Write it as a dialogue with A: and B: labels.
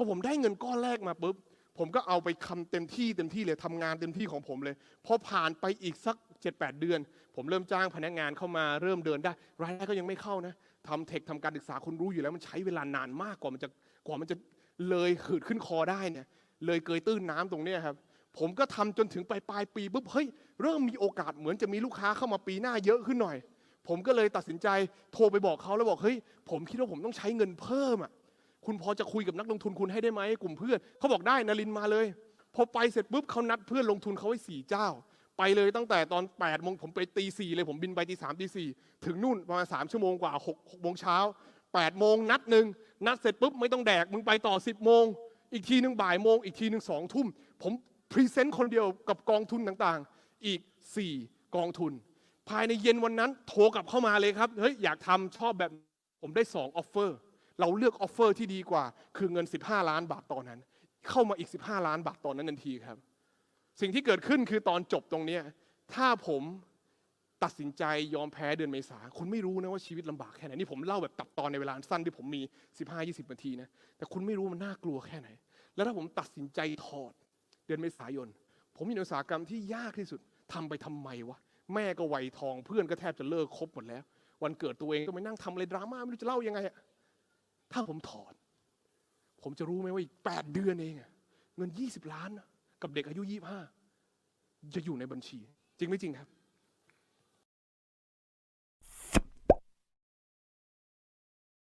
A: พอผมได้เงินก้อนแรกมาปุ๊บผมก็เอาไปทำเต็มที่เต็มที่เลยทำงานเต็มที่ของผมเลยพอผ่านไปอีกสัก 7-8 เดือน ผมเริ่มจ้างพนักงานเข้ามาเริ่มเดินได้รายได้ก็ยังไม่เข้านะทำเทคทำการศึกษาคุณรู้อยู่แล้วมันใช้เวลานานมากกว่ามันจะกว่ามันจะเลยหืดขึ้นคอได้เนี่ยเลยเกยตื้นน้ำตรงเนี้ครับผมก็ทำจนถึงปลายปลายปีปุ๊บเฮ้ยเริ่มมีโอกาสเหมือนจะมีลูกค้าเข้ามาปีหน้าเยอะขึ้นหน่อย ผมก็เลยตัดสินใจโทรไปบอกเขาแล้วบอกเฮ้ยผมคิดว่าผมต้องใช้เงินเพิ่มอะ คุณพอจะคุยกับนักลงทุนคุณให้ได้ไหมกลุ่มเพื่อนเขาบอกได้นลินมาเลย พอไปเสร็จปุ๊บเขานัดเพื่อนลงทุนเขาไว้สี่เจ้า ไปเลยตั้งแต่ตอน8ปดโมงผมไปตีสี่เลยผมบินไปตีสามตีสี่ถึงนู่นประมาณสามชั่วโมงกว่าหกหกโมงเช้า8ปดโมงนัดหนึ่งนัดเสร็จปุ๊บไม่ต้องแดกมึงไปต่อ 10บโมงอีกทีหนึ่งบ่ายโมงอีกทีหนึ่งสองทุ่มผมพรีเซนต์คนเดียวกับกองทุนต่างๆ อีก 4 กองทุน ภายในเย็นวันนั้นโทรกลับเข้ามาเลยครับ เฮ้ย อยากทำชอบแบบ ผมได้ 2 ออฟเฟอร์ เราเลือกออฟเฟอร์ที่ดีกว่า คือเงิน 15 ล้านบาทตอนนั้น เข้ามาอีก 15 ล้านบาทตอนนั้นทันทีครับ สิ่งที่เกิดขึ้นคือตอนจบตรงนี้ถ้าผมตัดสินใจยอมแพ้เดือนเมษาคุณไม่รู้นะว่าชีวิตลำบากแค่ไหนนี่ผมเล่าแบบตัดตอนในเวลาสั้นที่ผมมี 15-20 นาทีนะแต่คุณไม่รู้มันน่ากลัวแค่ไหน แล้วถ้าผมตัดสินใจถอดเดือนเมษายน ผมอยู่ในอุตสาหกรรมที่ยากที่สุดทำไปทำไมวะแม่ก็วัยทองเพื่อนก็แทบจะเลิกคบหมดแล้ว วันเกิดตัวเองก็ไม่นั่งทำอะไรดราม่าไม่รู้จะเล่ายังไงอะ ถ้าผมถอดผมจะรู้ไหมว่าอีกแปดเดือนเองเงินยี่สิบล้าน กับเด็กอายุยี่ห้าจะอยู่ในบัญชี จริงไม่จริงครับ